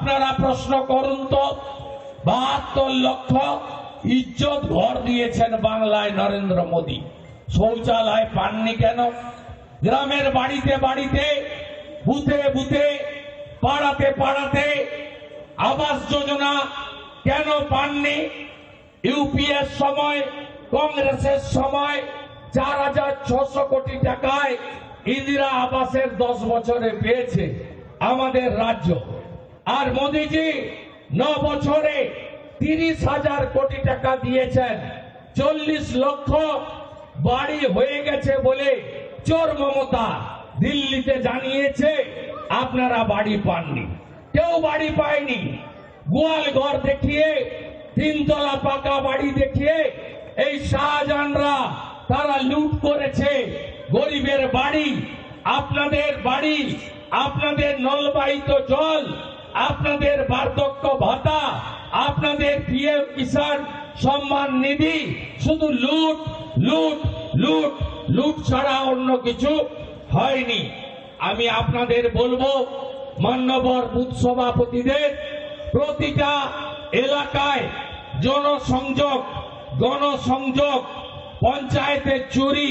আপনারা প্রশ্ন করুন তো। বাহাত্তর লক্ষ ইজ্জত ঘর দিয়েছেন বাংলায় নরেন্দ্র মোদী। শৌচালয় পাননি কেন? গ্রামের বাড়িতে বাড়িতে, বুথে বুথে, পাড়াতে পাড়াতে আবাস যোজনা কেন পাননি? ইউপিএর সময়, কংগ্রেসের সময় চার হাজার ছশো কোটি টাকায় ইন্দিরা আবাসের দশ বছরে পেয়েছে আমাদের রাজ্য। আর মোদিজি ন বছরে তিরিশ হাজার কোটি টাকা দিয়েছেন। চল্লিশ লক্ষ বাড়ি হয়ে গেছে বলে চোর মমতা দিল্লিতে জানিয়েছে, আপনারা বাড়ি পাননি। কেউ বাড়ি পায়নি। গোয়াল ঘর দেখিয়ে, তিনতলা পাকা বাড়ি দেখিয়ে এই শাহজাহানরা তারা লুট করেছে। গরিবের বাড়ি, আপনাদের বাড়ি, আপনাদের নলবাহিত জল আপনাদের বার্ধক্য ভাতা, আপনাদের পিএম কিষাণ সম্মান নিধি, শুধু লুট লুট লুট লুট ছাড়া অন্য কিছু হয়নি। আমি আপনাদের বলব, মান্যবর বুথ সভাপতিদের, প্রতিটা এলাকায় জনসংযোগ, গণসংযোগ, পঞ্চায়েতের চুরি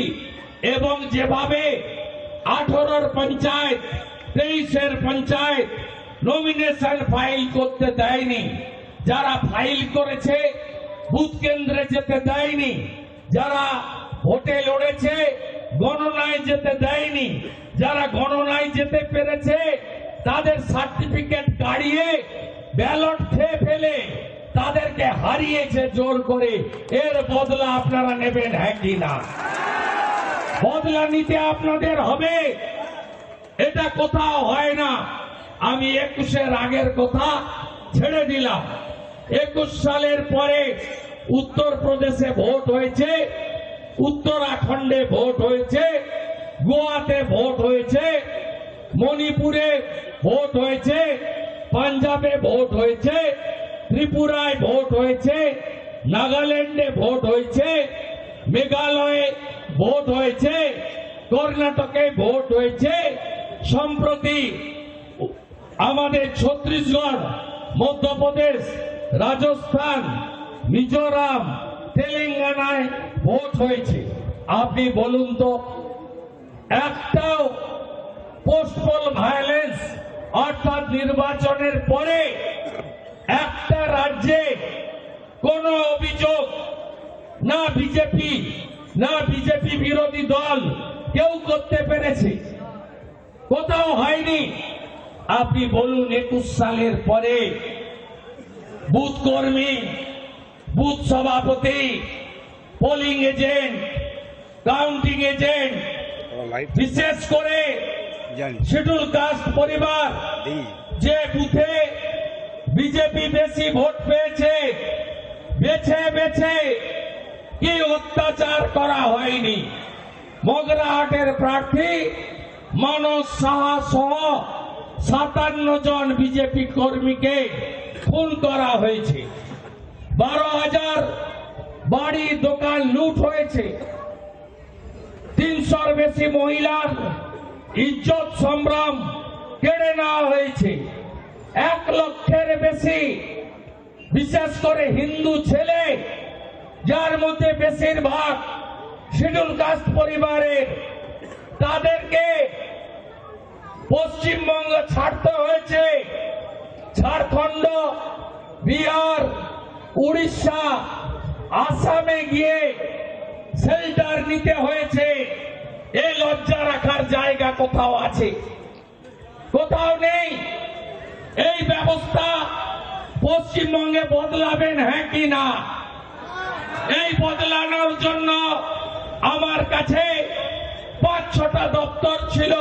এবং যেভাবে আঠারোর পঞ্চায়েত, তেইশের পঞ্চায়েত নমিনেশন ফাইল করতে দেয়নি। যারা ফাইল করেছে, বুথ কেন্দ্রে যেতে দেয়নি। যারা ভোটে লড়েছে, গণনায় যেতে দেয়নি। যারা গণনায় যেতে পেরেছে, তাদের সার্টিফিকেট কাড়িয়ে ব্যালট খেয়ে ফেলে, তাদেরকে হারিয়েছে জোর করে। এর বদলা আপনারা নেবেন হ্যাঁ না? বদলা নিতে আপনাদের হবে। এটা কোথাও হয় না। আমি একুশের আগের কথা ছেড়ে দিলাম। একুশ সালের পরে উত্তরপ্রদেশে ভোট হয়েছে, উত্তরাখণ্ডে ভোট হয়েছে, গোয়াতে ভোট হয়েছে, মণিপুরে ভোট হয়েছে, পাঞ্জাবে ভোট হয়েছে, ত্রিপুরায় ভোট হয়েছে, নাগাল্যান্ডে ভোট হয়েছে, মেঘালয়ে ভোট হয়েছে, কর্ণাটকে ভোট হয়েছে। সম্প্রতি আমাদের ছত্তিশগড় মধ্যপ্রদেশ, রাজস্থান, মিজোরাম, তেলেঙ্গানায় ভোট হয়েছে। আপনি বলুন তো, একটাও পোস্টপল ভায়োলেন্স অর্থাৎ নির্বাচনের পরে একটা রাজ্যে কোনো অভিযোগ, না বিজেপি না বিজেপি বিরোধী দল কেউ করতে পেরেছে। কোথাও হয়নি। আপনি বলুন একুশ সালের পরে বুথ কর্মী বুথ সভাপতি পোলিং এজেন্ট কাউন্টিং এজেন্ট বিশেষ করে শিডিউল কাস্ট পরিবার যে বুথে বিজেপি বেশি ভোট পেয়েছে বেছে বেছে কি অত্যাচার করা হয়নি? মগরাহাটের প্রার্থী মানস সাহা সহ সাতান্ন জন বিজেপি কর্মীকে খুন করা হয়েছে। বারো হাজার বাড়ি, দোকান লুট হয়েছে। তিনশোর বেশি মহিলার ইজ্জত সম্ভ্রম কেড়ে নেওয়া হয়েছে। এক লক্ষের বেশি, বিশেষ করে হিন্দু ছেলে, যার মধ্যে বেশিরভাগ শিডিউল কাস্ট পরিবারের, তাদেরকে পশ্চিমবঙ্গ ছাড়তে হয়েছে। ঝাড়খণ্ড, বিহার, উড়িষ্যা, আসামে গিয়ে শেল্টার নিতে হয়েছে। এ লজ্জা রাখার জায়গা কোথাও আছে? কোথাও নেই। এই ব্যবস্থা পশ্চিমবঙ্গে বদলাবেন হ্যাঁ কি না? এই বদলানোর জন্য আমার কাছে পাঁচ ছটা দপ্তর ছিল।